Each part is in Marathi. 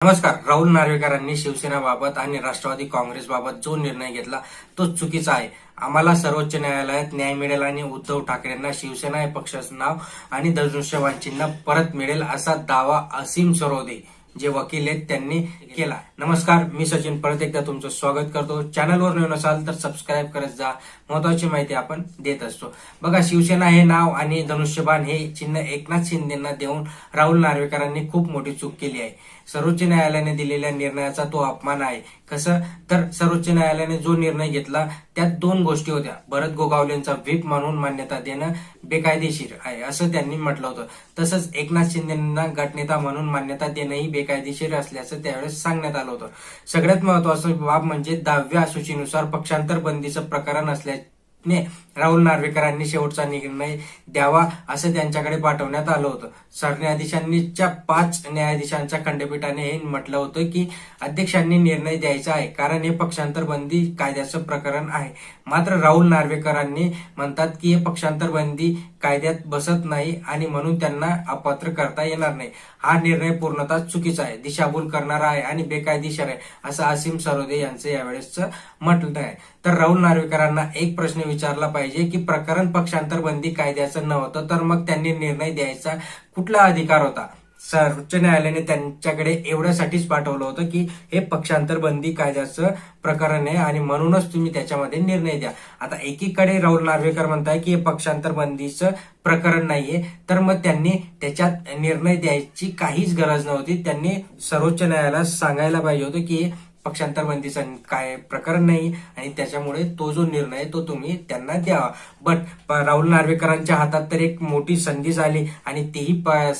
नमस्कार राहुल नार्वेकरांनी शिवसेनाबाबत आणि राष्ट्रवादी काँग्रेसबाबत जो निर्णय घेतला तो चुकीचा आहे. आम्हाला सर्वोच्च न्यायालयात न्याय मिळेल आणि उद्धव ठाकरेंना शिवसेना या पक्षाचं नाव आणि धनुष्यबाण चिन्ह परत मिळेल असा दावा असीम सरोदे जे वकील आहेत त्यांनी केला. नमस्कार मी सचिन परत एकदा तुमचं स्वागत करतो. चॅनलवर नवीन असाल तर सबस्क्राईब करत जा. महत्वाची माहिती आपण देत असतो. बघा शिवसेना हे नाव आणि धनुष्यबाण हे चिन्ह एकनाथ शिंदेना देऊन राहुल नार्वेकरांनी खूप मोठी चूक केली आहे. सर्वोच्च न्यायालयाने दिलेल्या निर्णयाचा तो अपमान आहे. कसं? तर सर्वोच्च न्यायालयाने जो निर्णय घेतला त्यात दोन गोष्टी होत्या. भरत गोगावलेंचा व्हीप म्हणून मान्यता देणं बेकायदेशीर आहे असं त्यांनी म्हटलं होतं. तसंच एकनाथ शिंदेना गटनेता म्हणून मान्यता देणंही बेकायदेशीर असल्याचं त्यावेळेस सांगण्यात आलं होतं. सगळ्यात महत्वाचं बाब म्हणजे दहाव्या सूचीनुसार पक्षांतर बंदीचं प्रकरण असल्याने राहुल नार्वेकरांनी शेवटचा निर्णय द्यावा असं त्यांच्याकडे पाठवण्यात आलं होतं. सरन्यायाधीशांनीच्या पाच न्यायाधीशांच्या खंडपीठाने हे म्हटलं होतं की अध्यक्षांनी निर्णय द्यायचा आहे कारण हे पक्षांतर बंदी कायद्याचं प्रकरण आहे. मात्र राहुल नार्वेकरांनी म्हणतात की हे पक्षांतर बंदी कायद्यात बसत नाही आणि म्हणून त्यांना अपात्र करता येणार नाही. हा निर्णय पूर्णतः चुकीचा आहे दिशाभूल करणारा आहे आणि बेकायदेशीर आहे असं असीम सरोदे यांचं यावेळेस म्हटलं आहे. तर राहुल नार्वेकरांना एक प्रश्न विचारला पाहिजे. की प्रकरण पक्षांतर बंदी कायद्याचं नव्हतं तर मग त्यांनी निर्णय द्यायचा कुठला अधिकार होता? सर्वोच्च न्यायालयाने त्यांच्याकडे एवढ्यासाठीच पाठवलं होतं की हे पक्षांतर बंदी कायद्याचं प्रकरण आहे आणि म्हणूनच तुम्ही त्याच्यामध्ये निर्णय द्या. आता एकीकडे राहुल नार्वेकर म्हणताय की हे पक्षांतर बंदीचं प्रकरण नाहीये तर मग त्यांनी त्याच्यात निर्णय द्यायची काहीच गरज नव्हती. त्यांनी सर्वोच्च न्यायालयाला सांगायला पाहिजे होतं की पक्षांतर बंदीचं काय प्रकरण नाही आणि त्याच्यामुळे तो जो निर्णय आहे तो तुम्ही त्यांना द्यावा बट राहुल नार्वेकरांच्या हातात तर एक मोठी संधी झाली आणि तेही प-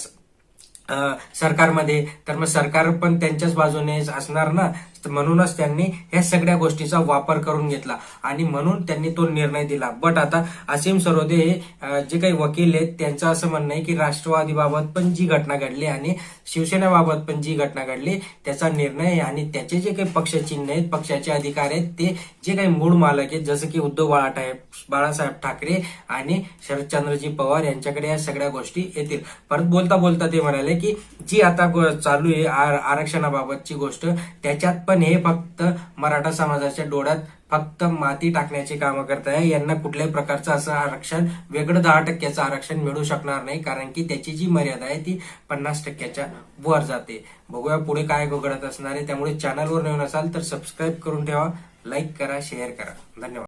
सरकारमध्ये. तर मग सरकार पण त्यांच्याच बाजूने असणार ना? म्हणूनच त्यांनी ह्या सगळ्या गोष्टीचा वापर करून घेतला. आणि म्हणून त्यांनी तो निर्णय दिला. बट आता असीम सरोदे हे जे काही वकील आहेत त्यांचं असं म्हणणं आहे की राष्ट्रवादीबाबत पण जी घटना घडली आणि शिवसेनेबाबत पण जी घटना घडली त्याचा निर्णय आणि त्याचे जे काही पक्षचिन्ह आहेत पक्षाचे अधिकार आहेत ते जे काही मूळ मालक आहेत जसं की उद्धव बाळासाहेब बाळासाहेब ठाकरे आणि शरदचंद्रजी पवार यांच्याकडे या सगळ्या गोष्टी येतील. परत बोलता बोलता ते म्हणाले की जी आता चालू आहे आर- आरक्षणाबाबतची गोष्ट त्याच्यात पण हे फक्त मराठा समाजाच्या डोळ्यात फक्त माती टाकण्याची कामं करत आहे. यांना कुठल्याही प्रकारचं असं आरक्षण वेगळं दहा टक्क्याचं आरक्षण मिळू शकणार नाही कारण की त्याची जी मर्यादा आहे ती पन्नास टक्क्याच्या वर जाते. बघूया पुढे काय घडत असणार आहे. त्यामुळे चॅनलवर नवीन असाल तर सबस्क्राईब करून ठेवा लाईक करा शेअर करा. धन्यवाद.